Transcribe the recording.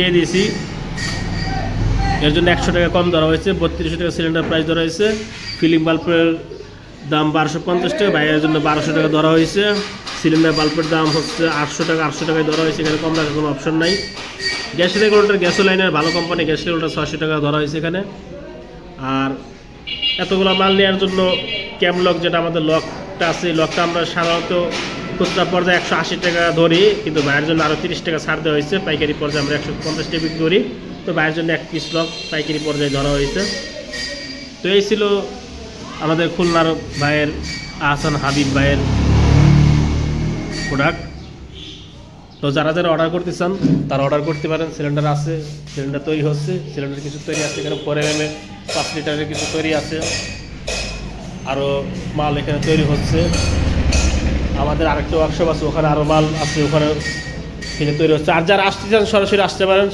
দিয়ে দিয়েছি এর জন্য একশো টাকা কম ধরা হয়েছে, বত্রিশশো টাকা সিলিন্ডার প্রাইস ধরা হয়েছে। ফিলিং বাল্বের দাম বারোশো পঞ্চাশ টাকা, বাইরের জন্য বারোশো টাকা ধরা হয়েছে। সিলিন্ডার বাল্বের দাম হচ্ছে আটশো টাকা, আটশো টাকায় ধরা হয়েছে, এখানে কম রাখার কোনো অপশন নাই। গ্যাস রেগুলেটর গ্যাসো লাইনের ভালো কোম্পানি গ্যাস রেগুলেটর ছশো টাকা ধরা হয়েছে এখানে। আর এতগুলো মাল নেওয়ার জন্য ক্যাম লক যেটা আমাদের লকটা আছে লকটা আমরা সাধারণত খুচরা পর্যায়ে একশো আশি টাকা ধরি, কিন্তু বাইরের জন্য আরও তিরিশ টাকা ছাড় দেওয়া হয়েছে। পাইকারি পর্যায়ে আমরা একশো পঞ্চাশ টাকা বিক্রি করি তো বাইরের জন্য এক পিস লক পাইকারি পর্যায়ে ধরা হয়েছে। তো এই ছিল আমাদের খুলনার ভাইয়ের আহসান হাবিব ভাইয়ের প্রোডাক্ট তো যারা যারা অর্ডার করতে চান, তারা অর্ডার করতে পারেন। সিলিন্ডার আছে সিলিন্ডার তৈরি হচ্ছে। সিলিন্ডার কিছু তৈরি আছে, এখানে পরে এমে পাঁচ লিটারের কিছু তৈরি আছে। আরও মাল এখানে তৈরি হচ্ছে। আমাদের আরেকটা ওয়ার্কশপ আছে, ওখানে আরও মাল আছে, ওখানে থেকে তৈরি হচ্ছে। আর যারা আসতে চান, সরাসরি আসতে পারেন।